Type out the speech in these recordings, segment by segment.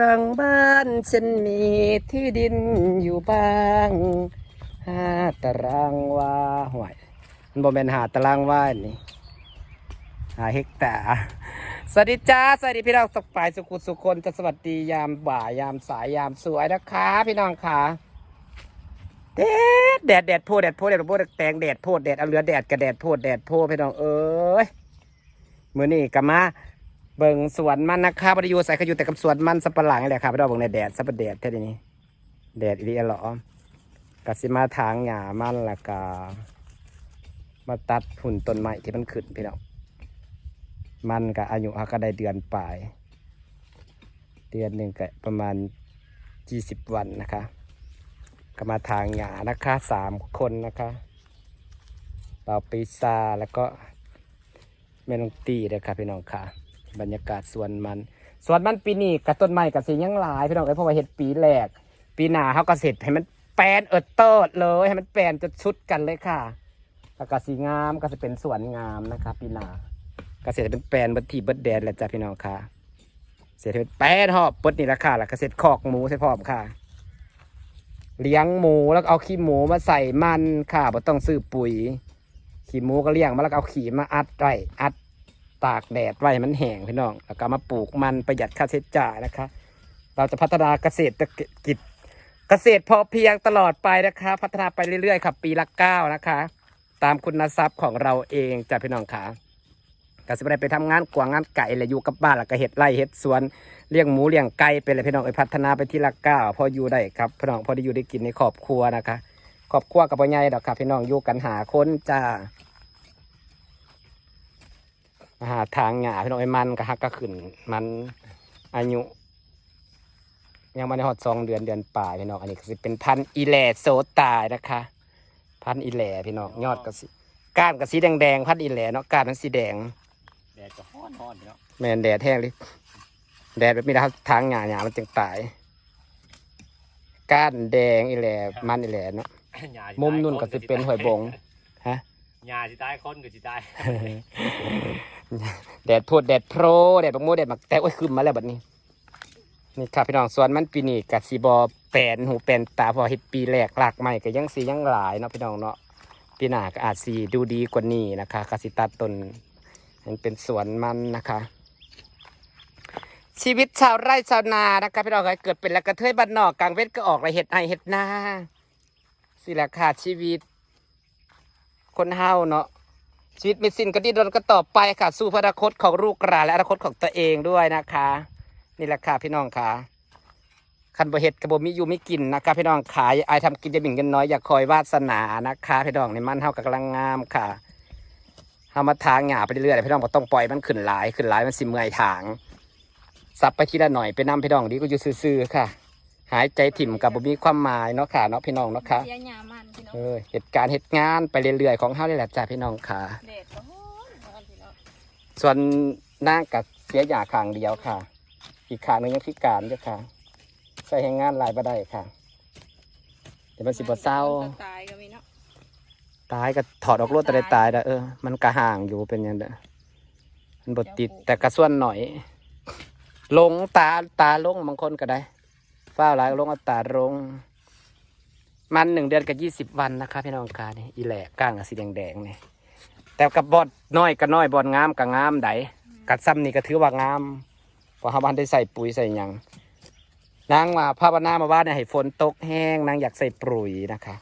รังบ้านฉันมีที่ดินอยู่บ้างห้าตารางวาห่วยมันบ่แม่นหาตารางวานี่หาเฮกตาร์สวัสดีจ้าสวัสดีพี่น้องสปายสุขุสุคนจะสวัสดียามบ่ายยามสายยามสวยนะคะ พี่น้องค่ะแดดแดดแดดโพดแดดโพดแดดโพดแตงแดดโพดแดดเอาเหลือแดดกระแดดโพดแดดโพดพี่น้องเอ้ยมือนี้ก็มา เบิ่งสวนมันนะคะบริยูใส่ขยูแต่กับสวนมันสับปะหลังนี่แหละครับพี่น้องเบิ่งในแดดสับปะแดดแค่นี้แดดอีดีหรอกสิมาทางหญ้ามันและก็มาตัดหุ่นต้นไม้ที่มันขึ้นพี่น้องมันก็อายุเขาก็ได้เดือนปลายเดือนหนึ่งก็ประมาณยี่สิบวันนะคะ ก็มาทางหญ้านะคะสามคนนะคะเป่าปีซาแล้วก็แม่นองตีเลยครับพี่น้องค่ะ บรรยากาศสวนมันสวนมันปีนี้กับต้นไม้กับสียังหลายพี่น้องเอ้ยเพราะว่าเห็ดปีแรก ปีหน้าเขาก็เสร็จให้มันแปลนเอิดเติดเลยให้มันแปลนจนชุดกันเลยค่ะแล้วก็สีงามก็จะเป็นสวนงามนะคะปีหน้าก็เสร็จเป็นแปลนบัดทีบัดแดนแหละจ้ะพี่น้องค่ะ เสร็จเป็นแปลนหอบเบิดนี่ละค่ะแล้วก็เสร็จคอกหมูใส่พร้อมค่ะ เลี้ยงหมูแล้วเอาขี้หมูมาใส่มันค่ะบ่ต้องซื้อปุ๋ย ขี้หมูก็เลี้ยงมาแล้วเอาขี้มาอัดไว้อัด ตากแดดไว้ให้มันแห้งพี่น้องแล้วก็มาปลูกมันประหยัดค่าใช้จ่ายนะคะ เราจะพัฒนาเกษตรกิจเกษตรพอเพียงตลอดไปนะคะ พัฒนาไปเรื่อยๆครับปีละเก้านะคะ ตามคุณทรัพย์ของเราเองจ้ะพี่น้องค่ะก็สิบได้ไปทำงานกวางงานไก่เลยอยู่กับบ้านแล้วก็เห็ดไร่เห็ดสวนเลี้ยงหมูเลี้ยงไก่ไปเลยพี่น้องไปพัฒนาไปที่ละเก้าพออยู่ได้ครับพี่น้องพอได้อยู่ได้กินในครอบครัวนะคะครอบครัวกับพ่อใหญ่ดอกครับพี่น้องอยู่กันหาคนจ้า หาทางหญ้าพี่น้องไอ้มันก็ฮักก็ขึ้น มันอายุ ยังไม่ได้หอดสองเดือนเดือนป่ายพี่น้องอันนี้ก็สิเป็นพันธุ์อีแหล่โซตายนะคะ พันธุ์อีแหล่พี่น้องยอดก็สิก้านก็สีแดงๆพันธุ์อีแหล่เนาะก้านมันสีแดงแดดก็ฮ้อนฮ้อนเนาะแมนแดดแห้งเลยแดดแบบนี้นะครับทางหญ้าหญ้ามันจึงตายก้านแดงอีแหล่มันอีแหล่เนาะหญ้ามุมนุ่นก็สิเป็นหอยบงฮะ หญ้าสิตายคนก็สิตายแดดโพดแดดโพรแดดบักโมแดดบักแต่โอ้ยคืมมาแล้วบัดนี้ นี่ครับพี่น้องสวนมันปีนี้กัดสีบอแปลนหูแปลนตาพอเฮ็ดปีแรกหลากใหม่ก็ยังสียังหลายเนาะพี่น้องเนาะปีหน้าก็อาจสีดูดีกว่านี้นะคะกสิตัดต้นมันเป็นสวนมันนะคะ ชีวิตชาวไร่ชาวนานะคะพี่น้องเคยเกิดเป็นแล้วกระเทยบ้านนอกกลางเวทก็ออกไรเห็ดไอเห็ดนาสิละค่ะชีวิต คนเฮาเนาะชีวิตมีสิ้นก็ดิ้นรนก็ต่อไปค่ะ สู้พื่อนาคตของลูกหลานและอนาคตของตัวเองด้วยนะคะ นี่แหละค่ะพี่น้องค่ะคันบเห็ดกระบมีอยู่ไม่กินนะคะพี่น้องขายไอายทำกินจะบิ่งกันน้อยอย่าคอยวาสนานะคะพี่น้องในมันเฮากำลังงามค่ะเฮามาทางหญ้าไปเรื่อยๆพี่น้องก็ต้องปล่อยมันขึ้นหลายขึ้นหลายมันสิเมื่อยทางซับไปทีละหน่อยไปนํพี่น้องดีก็อยู่ซื่อๆค่ะ หายใจถิ่มกับบ่มีความหมายเนาะค่ะเนาะพี่น้องเนาะค่ะเสียหยามันพี่น้องเออเหตุการณ์เหตุงานไปเรื่อยๆของเฮานี่แหละจ้าพี่น้องค่ะแดดก็ร้อนร้อนพี่น้องส่วนนางกับเสียหยาขางเดียวค่ะ อีกขางหนึงยังพิการอยู่ค่ะ ใส่ให้งานหลายบ่ได้ค่ะ เดี๋ยวมันสิบ่เศร้าตายก็มีเนาะตายก็ถอดออกรถแต่ได้ตายแล้วเออมันก็ห่างอยู่เป็นอยังไงมันบดติดแต่กระส่วนหน่อยลงตาตาลงบางคนก็ได้ ฝ้าหลายลงอาตาลง มันหนึ่งเดือนกับยี่สิบวันนะคะพี่น้องค่ะนี่อีแหลกก้างกับสีแดงนี่แต่กับบอดน้อยก็น้อยบอดงามกับงามไดกัดซ้ำนี่ก็ถือว่างามเพราะเขาบ้านได้ใส่ปุ๋ยใส่หยังนางว่าภาวนามาว่าเนี่ยให้ฝนตกแห้งนางอยากใส่ปุ๋ยนะคะ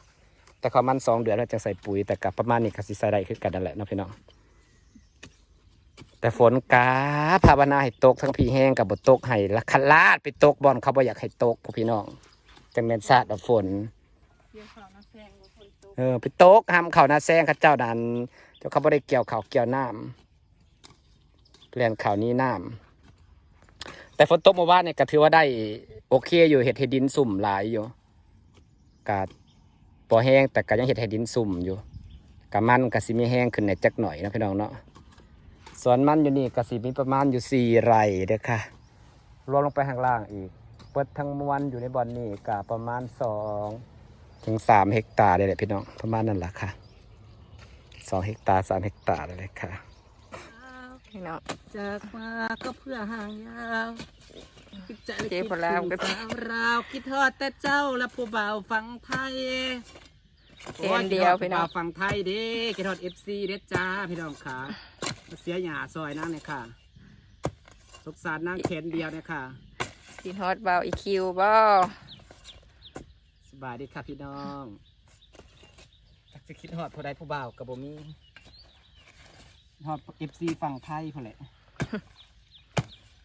แต่ขามันสองเดือนแล้วจะใส่ปุ๋ยแต่กับประมาณนี้ก็สิใส่ได้คือกันนั่นแหละนะพี่น้อง แต่ฝนกาภาวนาให้ตกทั้งพี่แห้งกับบตกให้ละคลาดไปตกบอลเขาบ่อยากให้ตกพวกพี่น้องจังเป็นซาดเอาฝนเกี่ยวข้าวน้ำแซงกับคนตกเออไปโต๊กห้ามเขาหน้าแซงเข้าเจ้าดันเจ้าเขาไม่ได้เกี่ยวเขาวเกี่ยวน้ำเปลี่ยนข่าวนี้น้ำแต่ฝนตกเมื่อวานเนี่ยก็ถือว่าได้โอเคอยู่เห็ดเห็ดดินสุ่มหลายอยู่กาดพอแห้งแต่ก็ยังเห็ดเห็ดดินสุ่มอยู่กะมันกะสิมีแห้งขึ้นในจักหน่อยนะพี่น้องเนาะ ส่วนมันอยู่นี่กะสิมีประมาณอยู่สี่ไร่เด้อค่ะรวมลงไปข้างล่างอีก เปิดทั้งมวลอยู่ในบ่อนนี่กะประมาณสองถึงสามเฮกตาร์เลยแหละพี่น้องประมาณนั้นแหละค่ะสองเฮกตาร์สามเฮกตาร์เลยแหละค่ะพี่น้องจากมาก็เพื่อห่างยาวเจ็บลาวกันราวคิดทอดแต่เจ้าและผู้บ่าวฟังไทยแขนเดียวพี่น้องผู้บ่าฟังไทยเด้คิดทอดเอฟซีเด้จ้าพี่น้องขามา เสียหยาซอยนั่งเนี่ยค่ะสกสารนั่งแขนเดียวเนี่ยค่ะกินฮอตเบาอีคิวบ่สบายดีค่ะพี่น้องจักจะคิดฮอดผู้ใดผู้บ่าวกับบ่มีฮอดเอฟซีฝั่งไทยพุ่นแหละ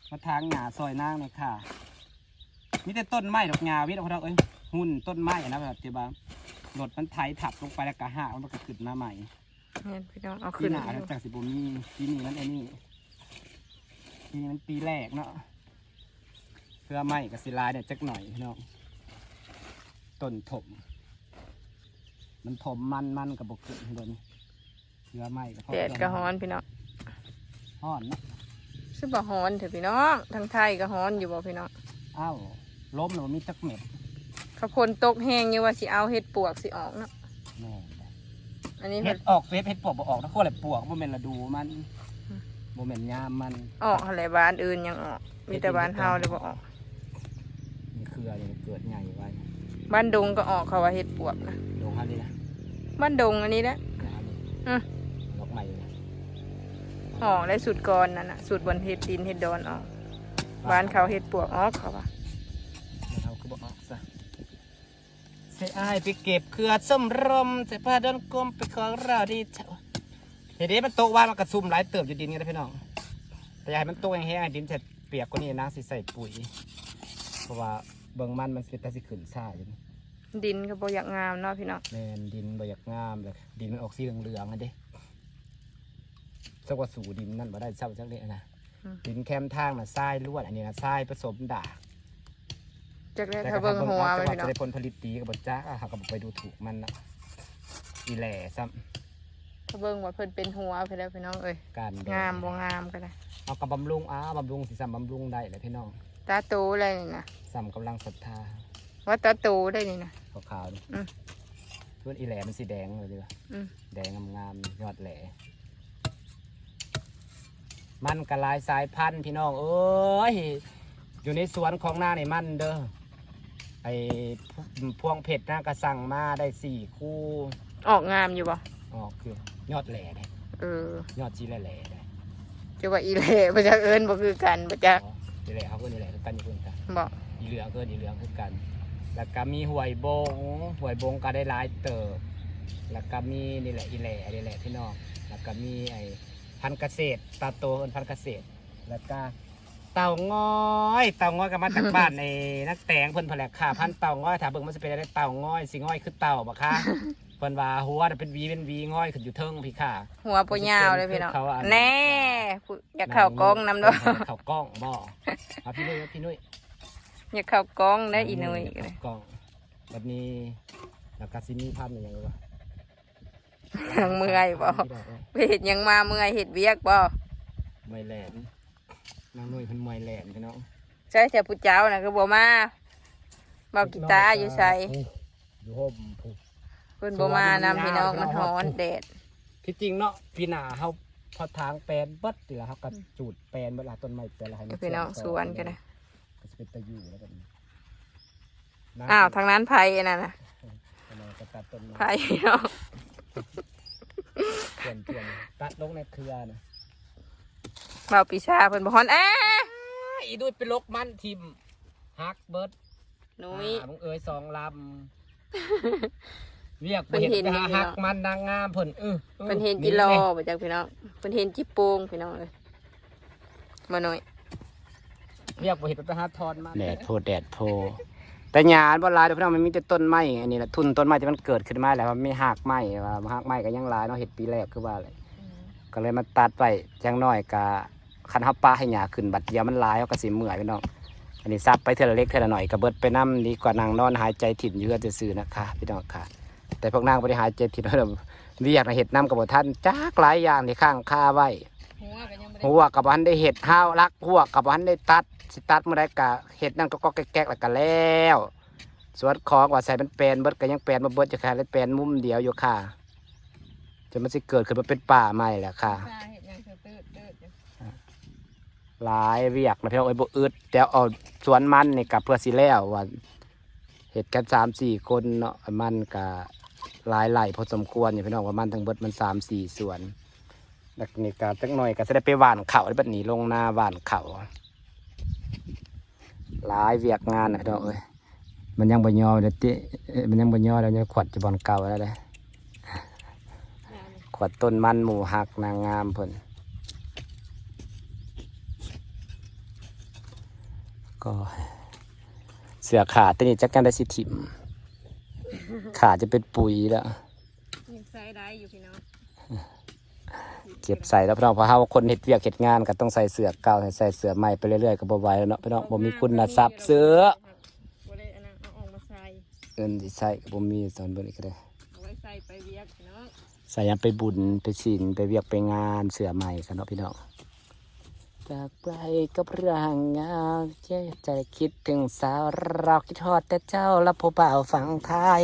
มาทางหงาซอยนางเลยค่ะมีแต่ต้นไม้ดอกหงาวิทย์เอาเราเอ้ยหุ่นต้นไม้อะนะแบบเจ๊บ้ารถมันไถทับลงไปแล้วก็หักมันก็ขึ้นมาใหม่ แม่นพี่น้องเอาปีขึ้นหน้าแล้วจากสิบมีปีนี้มันไอ้นี่ปีนี้มันปีแรกเนาะเพื่อไม้กับศิลาเนี่ยจักหน่อยพี่น้องต้นถม มันถมมันมันกับบกขึ้นเดี๋ยวนี้เพื่อไม้กับแดดก็ฮ้อนพี่น้องฮ้อนเนาะซึ่งบ่ฮ้อนเถอะพี่น้องทางไทยก็ฮ้อนอยู่บ่พี่น้องอ้าวล้มหนูมีจักเม็ด ข้าวพนตกแห้งอยู่ว่าสิเอาเห็ดปวกสิออกเนาะ แม่นเลย อันนี้เฮ็เห็ดดออกเฟซเฮ็ดปวกบ่ออกนะพวกอะไรปวกบ่แม่นระดูมันอืมบ่แม่นยามมันออกอะไรบ้านอื่นยังออก มีแต่บ้านเฮาเลยบ่ออกมีเครือนี่เกิดใหญ่ไว้บ้านดงก็ออกเขาว่าเห็ดปวกนะ ดงฮันนี่นะบ้านดงอันนี้แหละนะฮันนี่อืม ดอกใหม่นะออกได้สุดก่อนนั่นน่ะสุดบนเห็ดดินเห็ดดอนออก บ้านเขาเห็ดปวกออกเขาว่า ใส่อ้ายไปเก็บเครือส้มรมใส่ผ้าดอนกลมไปของเราดีเจ้าเฮ็ดเด้มันตกว่านมันกระซุ่มหลายเติบอยู่ดินกันนะพี่น้อง แต่อย่าให้มันตกแห้งๆให้ดินเสร็จเปียกกว่านี้นางสิใส่ปุ๋ย เพราะว่าเบิ่งมันมันสิเป็นตาสิขึ้นซ่าอยู่นี่ดินก็บ่อยากงามเนาะพี่น้อง แมนดินบ่อยากงามเลยดินมันออกสีเหลืองๆอันเด้สักว่าสู่ดินนั่นบ่ได้เศร้าจังเลยนะดินแคมทางน่ะทรายล้วนอันนี้นะทรายผสมด่าง จากได้แต่ถ้าก็เบิ่งทำหัวเอาไปจังหวัดพี่น้จะองได้ผลผลิตดีกับบจ้าเขาก็บ่ไปดูถูกมันนะอีแหล่ซ้ถ้าเบิ่งว่าเพิ่นเป็นหัวไปแล้วพี่น้องเอ้ยำการแดดงามบ่งามก็ได้เอากับบำรุงอ้าบำรุงสิซ้ำบำรุงได้เลยพี่น้องตาโตอะไรนี่นะซ้ำกำลังศรัทธาว่าตาโตได้นี่นะขาวๆนี่อืมส่วนอีแหล่มันสีแดงเลยดีกว่าอืมแดงงามๆยอดแหล่มันกระลายสายพันธุ์พี่น้องเอ้ยอยู่ในสวนของหน้าในมันเด้อ ไอพวงเผ็ดนะก็สั่งมาได้สี่คู่ออกงามอยู่บ่อ๋อคือยอดแหล่ได้เออยอดจีแหล่แหล่ได้จะว่าอีเหล่บ่จักเอิ้นบ่คือกันบ่จักอ๋อจีแหล่เขาก็นี่แหละคือกันอยู่คือกันบ่อีเหลืองก็อีเหลืองคือกัน แล้วก็มีหวยบงหวยบงก็ได้หลายเติบแล้วก็มีนี่แหละอีแหล่นี่แหละพี่น้องแล้วก็มีไอพันธุ์เกษตรตาโตเป็นพันธุ์เกษตรแล้วก็ เต่างอย เต่างอยก็มาจากบ้านในนักแต่งเพิ่นแผลกค่ะพันธุ์เต่างอยถ้าเบิ่งมันจะเป็นอะไรเต่างอยสิงอยคือเต่าบ่คะเพิ่นว่าหัวน่ะเป็นหวีเป็นหวีงอยขึ้นอยู่เทิงพี่ค่ะ หัวบ่ยาวเลยพี่น้องเขาอันแน่ผู้อยากเข้ากล้องนำเด้อเข้ากล้องบ่เอาพี่นุ้ยเอาพี่นุ้ยอยากเข้ากล้องได้อีหนุ่ยก็เลยกล้องแบบนี้แล้วก็ซิมีพันธุ์อย่างไรวะทางเมื่อยบ่ไปเฮ็ดหยังมาเมื่อยเฮ็ดเวียกบ่มวยแหลน นางนุ้ยเพิ่นมวยแหลนพี่น้องใช่แต่ผู้เจ้าน่ะก็บ่มาเบากีตาร์อยู่ใส่อยู่ห่มผู้เพิ่นบ่มานำพี่น้องมันร้อนแดด ที่จริงเนาะพี่หนาเฮาพอทางแปลนเบิดทีละเฮาก็จูดแปลนเวลาต้นไม้แต่ละให้มัพี่น้องสวนกันนะ ก็สิเป็นตะอยู่แล้วกันอ้าวทางนั้นไผอันนั่นน่ะกำลังจะตัดต้นไม้ไผพี่น้อง เปลี่ยนเปลี่ยนตัดลงในเครือนะ เบาปีชาเพิ่นบ่ฮ้อนแอะอีดูดไปลกมันทิมฮักเบิดหนุ่ยอ่ามึงเอ้ยสองลำเรียกเพิ่บ่นเห็นเห็นไปหาอยู่ฮักเนาะมันนางงามเพิ่นเออออเพิ่นเห็นจิโลบ่จักพี่น้องเพิ่นเห็นจิโปงพี่น้องเอ้ยบ่หน่อยเรียกบ่เห็นไปหาทอนมาแดดโพแดดโพแต่หญ้าบ่หลายเด้อพี่น้องมันมีแต่ต้นไม้อันนี้แหละทุนต้นไม้ที่มันเกิดขึ้นมาแล้วมันมีหากไม้ว่าหากไม้ก็ยังหลายเนาะเฮ็ดปีแรกคือว่าเลยก็เลยมาตัดไปจังน้อยก็ คันเฮาปาให้หญ้าขึ้นบัดเดียวมันหลายเฮาก็สิเมื่อยพี่น้องอันนี้ซับไปเทื่อละเล็กเทื่อละหน่อยก็เบิดไปนํดีกว่านั่งนอนหายใจถิ่นอยู่ก็ซื่อๆนะคะพี่น้องค่ะ แต่พวกนางบ่ได้หายใจถิ่นเด้อเวียกน่ะเฮ็ดน้ำกับบ่ทันจักหลายอย่างที่ข้างคาไว้หัวก็ยังบ่ได้หัวกับวันได้เห็ดห้าวรักหัวกับวันได้ตัดสิตัดเมื่อไรกะเห็ดนั่นก็ก็แก๊กๆแล้วก็แล้วส่วนของว่าใส่เป็นแปลนเบิดก็ยังแปลนมาเบิดจะค่ะแล้วแปลนมุมเดียวอยู่ค่ะจนมันสิเกิดขึ้นมาเป็นป่าใหม่แหละค่ะชาเฮ็ด หลายเวียกนะพี่น้องเอ้ยบ่อึดแต่เอาสวนมันนี่กับเพื่อสิแล้วว่าเห็ดกันสามสี่คนเนาะมันก็หลายไหลพอสมควรอยู่พี่น้องว่ามันทั้งเบิดมันสามสี่สวนแล้วนี่ก็จักหน่อยก็จะได้ไปหว่านเขาได้บัดนี้ลงหน้าหว่านเขาหลายเวียกงานนะพี่น้องเอ้ยมันยังบ่ยอเดี๋ยวติมันยังบ่ยอแล้วยังขวดจะบอลเก่าแล้วเลยขวดต้นมันหมูหักนางงามเพิ่น ก็ เสือขาดตัวนี้จักกันได้สิถิม ขาจะเป็นปุ๋ยแล้วยังใส่ได้อยู่พี่น้องเก็บใส่แล้วพี่น้องเพราะเฮาคนเฮ็ดเวียกเฮ็ดงานก็ต้องใส่เสือเก่าใส่เสือใหม่ไปเรื่อยๆก็บ่ไหวแล้วเนาะพี่น้องบ่มีคุณทรัพย์เสือบ่ได้อันนั้นเอาออกมาใส่เงินสิใส่ก็บ่มีตอนเบิ่นี้ก็ได้เอาไว้ใส่ไปเวียกพี่น้องใส่ยามไปบุญไปศีลไปเวียกไปงานเสือใหม่กันเนาะพี่น้อง จากไปกับเรื่องงาเจ๊ใจคิดถึงสาวเราคิดฮอดแต่เจ้าและผู้บ่าวฝั่งไทย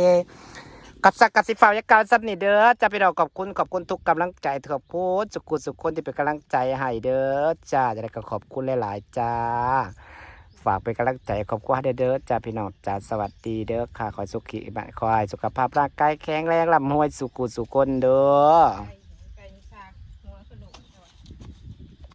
กัดสักกัดสิฝ่าวยาการซับนี่เด้อจะไปเราขอบคุณขอบคุณทุกกำลังใจขอบคุณสุขุสุขคนที่เป็นกำลังใจให้เด้อจ้าจะได้ก็ขอบคุณหลายๆจ้า ฝากเป็นกำลังใจขอบคุณให้เด้อจ้าพี่น้องจ้าสวัสดีเด้อค่ะขอสุขีบ้านขอให้สุขภาพร่างกายแข็งแรงร่ำรวยสุขุสุขคนเด้อ